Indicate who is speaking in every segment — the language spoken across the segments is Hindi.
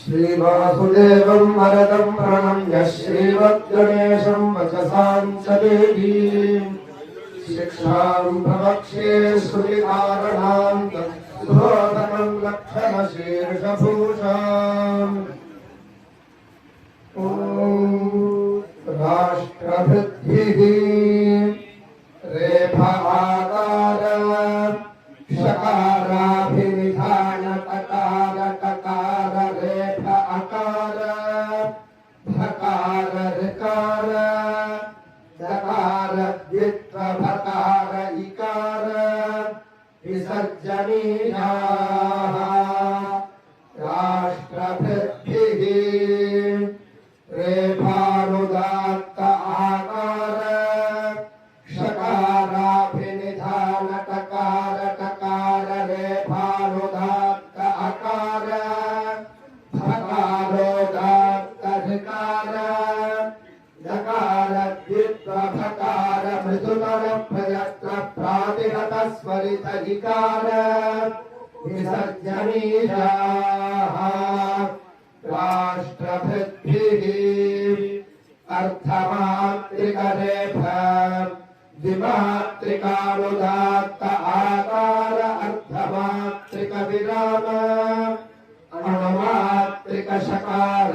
Speaker 1: श्रीवासुदेवं वरदं प्रणम्य श्रीवद्गणेशं वचसां च देवीम् शिक्षां प्रवक्ष्ये श्रुतिकारणां सुबोधनं लक्षणशीर्षभूषाम् ॐ दकार द्वित्व भकार इकार विसर्जनीयाः राष्ट्रभृद्भिः अर्थमात्रिकरेफ द्विमात्रिकानुदात्त आकार अर्थमात्रिकविराम अणुमात्रिकशकार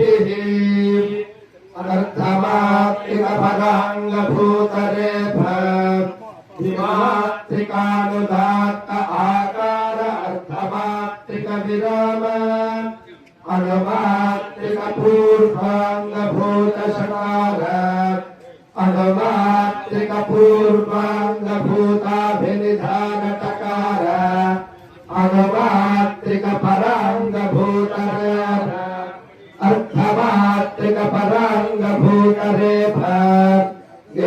Speaker 1: अर्थमात्रिक पराङ्गभूतरेफ द्विमात्रिकानुदात्त आकार अर्थमात्रिक विराम अनुमात्रिक पूर्वाङ्गभूत पराङ्गभूत रेफ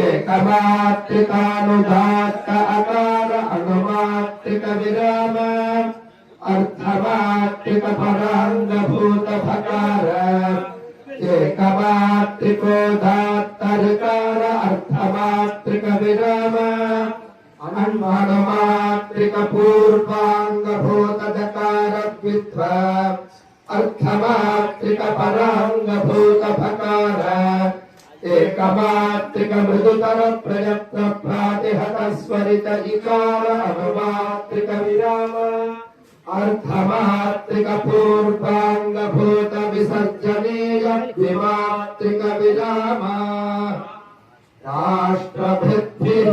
Speaker 1: एकमात्रिकानुदात्त अकार अनुमात्रिक विराम अर्थमात्रिक पराङ्गभूत भकार एकमात्रिकोदात्त ऋकार अर्थमात्रिक विराम अन्वणुमात्रिक पूर्वाङ्गभूत दकार द्वित्व अर्थमात्रिक पराङ्गभूत भकार एकमात्रिक मृदुतर प्रयत्न प्रातिहत स्वरित इकार अनुमात्रिक विराम अर्थमात्रिक पूर्वाङ्गभूत विसर्जनीय द्विमात्रिक विराम राष्ट्रभृद्भिः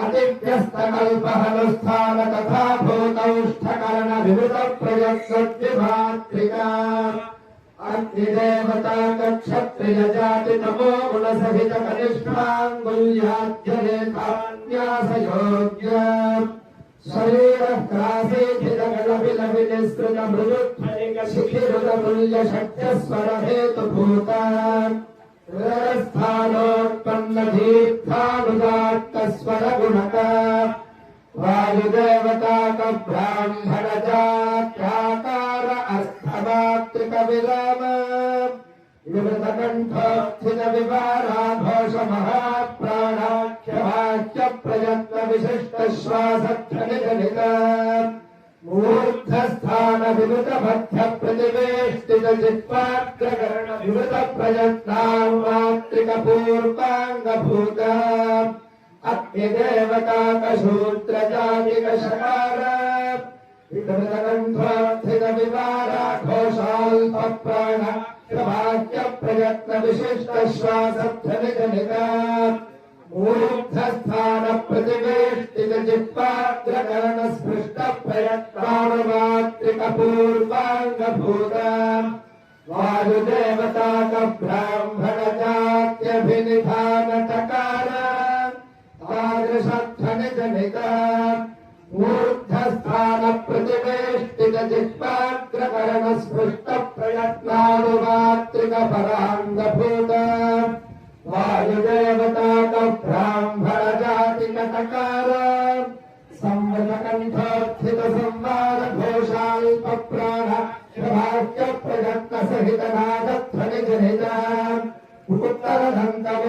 Speaker 1: अतिव्यस्तकल्पहनुस्थान तथा भूतौष्ठकरण विवृत प्रयत्नमात्रिका अग्निदेवता क्षत्रिय जाति तमो गुण सहित कनिष्ठाङ्गुल्याध्यरेखान्यास योग्य शरीर क्रासेधितगणविलविनिसृत स्थानोत्पन्न दीर्थाजातस्वर गुणता वायुदेवता कब्राह्मण जाकार अस्थमातृक विराम विमृतकंठोत्थित विवारा घोष स्थानोत्पन्नधीर्थानुदात्तस्वरगुणक वायुदेवताकब्राह्मणजात्याकार अर्थमातृकविराम विवृतकण्ठोत्थितविवाराघोषमहाप्राणाख्यभाख्यप्रयत्नविशिष्टश्वासध्वनिजनिता मूर्धस्थानभिमृतभक्षप्रतिवेष्टितजिह्वाग्रगरणभिमृतप्रयत्नामात्रिकपूर्वाङ्गभूत अग्निदेवताकशूत्रजातिकशकार विकृतकण्ठोऽर्थितविवाराघोषाल्पप्राण प्रभाग्यप्रयत्नविशिष्टश्वासध्वनिजनिका मूर्धस्थानप्रतिवेष्टितजिह्वाग्रकरणस्फ दुष्ट प्रयत्नाक भूत वायुदेवता ब्राह्मण जाति कतकार संवृतकंठोत्थित संवाद घोषाल्प प्राण प्रयत्नानुमात्रिकपराङ्गभूत वायुदेवताकब्राह्मणजातिकटकार संवृतकण्ठोत्थितसंवादघोषाल्पप्राण प्रभाक्यप्रयत्नसहितनादध्वनिजनिता उत्तरदन्तम्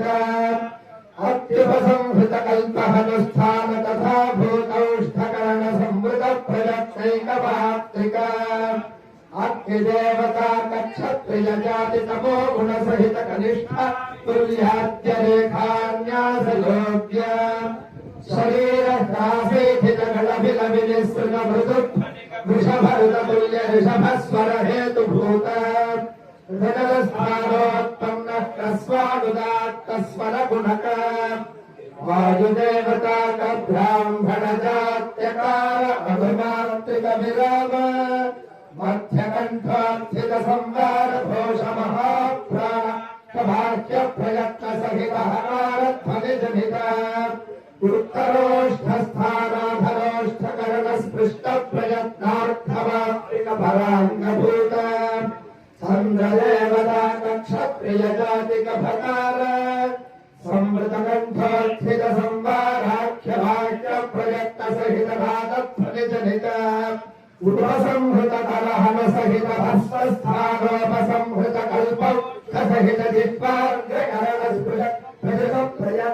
Speaker 1: अत्युपसंहृतकल्पहनुष्ठान तथा भूतौष्ठकरण संवृत प्रदक्षैकपात्रिक अग्निदेवता कक्षत्रिय जाति तमो गुण सहित कनिष्ठ तुल्यात्यरेखान्यास योग्य शरीर दासेथित गणभिलभिनिसृत ऋषभस्य अमृतकण्ठोत्थित संवादाख्य भाष्य प्रयत्न सहित भागत उपसंहृत करहन सहित भस्वस्थानोपसंहृत कल्पम सहित जिह्वाग्रकरण स्पृश प्रजत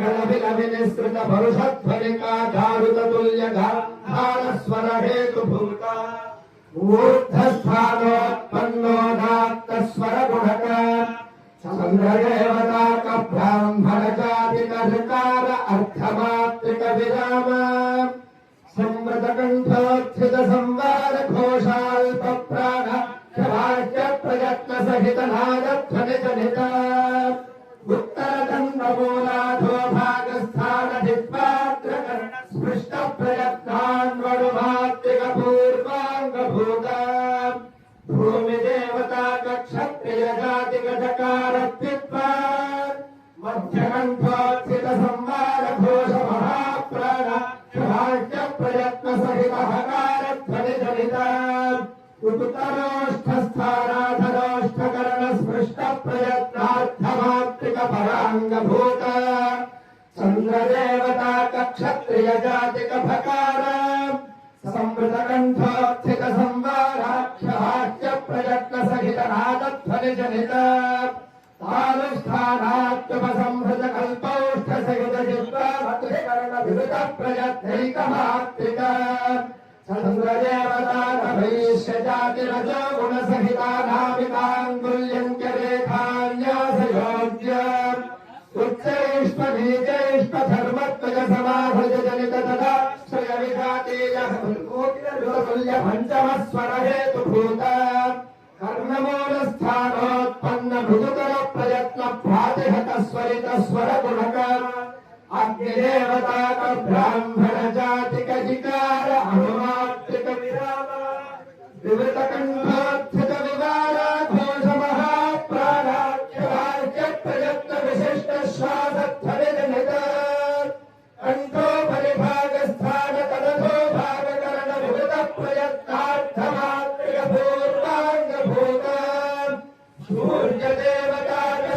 Speaker 1: గణవిలవినిస్కృత భరుషధ్వనికా దారుతతుల్య ధానస్వర హేతుభూత ఊర్ధస్థానోత్పన్నో నాత్తస్వర గుణక చంద్రదేవతాక బ్రాహ్మణ జాతిక ఋకార అర్థమాత్రిక విరామ సంవృతకంఠోత్సిత సంవార ఘోషాల్ప ప్రాణ ప్రయత్న సహిత నాగత్వ उपतरोष्ठस्थानाधरोष्ठकरणस्पृष्टप्रयत्नार्थमात्रिकपराङ्गभूत चन्द्रदेवताकक्षत्रियजातिकभकार संवृतकण्ठोत्थिकसंवाराख्यहास्य प्रयत्नसहितनादध्वनिजनित तादुष्ठानात्युपसंहृतकल्पौष्ठसहितजिह्वाभक्तिकरणभिरुतप्रयत्नैकमात्रिका गुणसहितानामिकाङ्गुल्यङ्करेखान्यासयोग्य उच्चैष्पधीजैष्पधर्मत्वजसमाभजजनिततदाश्रयविघातेयकोटिरभूत कर्णमूलस्थानोत्पन्नभुजुकरप्रयत्नभ्रातिहतस्वरितस्वरगुणक अग्निदेवताकभ्राम् सूर्यदेवता शूद्रजातिक